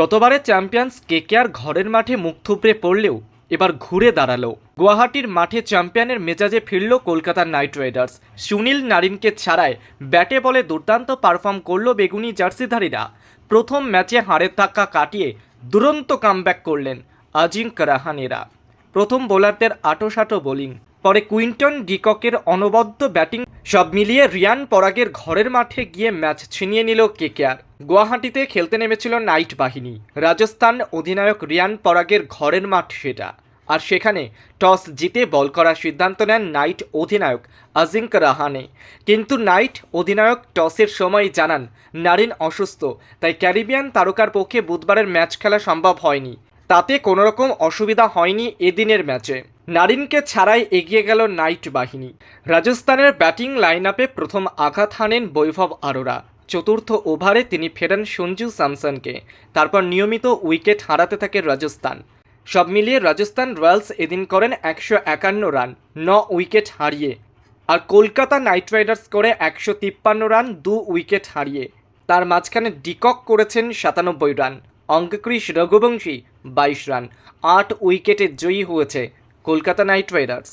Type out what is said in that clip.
গতবারে champions KKR ঘরের মাঠে মুখ থুবড়ে পড়লেও এবার ঘুরে দাঁড়াল। গুয়াহাটির মাঠে চ্যাম্পিয়নের মেজাজে ফিরল কলকাতার নাইট রাইডার্স। সুনীল নারিনকে ছাড়ায় ব্যাটে বলে দুর্দান্ত পারফর্ম করল বেগুনি জার্সিধারীরা। প্রথম ম্যাচে হাড়ের ধাক্কা কাটিয়ে দুরন্ত কামব্যাক করলেন আজিঙ্ক রাহানেরা। প্রথম বোলারদের আটোসাটো বোলিং। পরে কুইন্টন ডিককের অনবদ্য ব্যাটিং সব মিলিয়ে রিয়ান পরাগের ঘরের মাঠে গিয়ে ম্যাচ ছিনিয়ে নিল কেকেআর। গুয়াহাটিতে খেলতে নেমেছিল নাইট বাহিনী। রাজস্থান অধিনায়ক রিয়ান পরাগের ঘরের মাঠ সেটা। আর সেখানে টস জিতে বল করার সিদ্ধান্ত নেন নাইট অধিনায়ক আজিঙ্ক রাহানে। কিন্তু নাইট অধিনায়ক টসের সময় জানান, নারিন অসুস্থ, তাই ক্যারিবিয়ান তারকার পক্ষে বুধবারের ম্যাচ খেলা সম্ভব হয়নি। তাতে কোনোরকম অসুবিধা হয়নি এদিনের ম্যাচে। নারিনকে ছাড়াই এগিয়ে গেল নাইট বাহিনী। রাজস্থানের ব্যাটিং লাইন আপে প্রথম আঘাত হানেন বৈভব আরোরা। চতুর্থ ওভারে তিনি ফেরান সঞ্জু স্যামসনকে। তারপর নিয়মিত উইকেট হারাতে থাকে রাজস্থান। সব মিলিয়ে রাজস্থান রয়্যালস এদিন করেন একশো একান্ন রান, ন উইকেট হারিয়ে। আর কলকাতা নাইট রাইডার্স করে একশো তিপ্পান্ন রান, দু উইকেট হারিয়ে। তার মাঝখানে ডিকক করেছেন সাতানব্বই রান। অঙ্কক্রিস রঘুবংশী বাইশ রান, আট উইকেটে জয়ী হয়েছে কলকাতা নাইট রাইডার্স।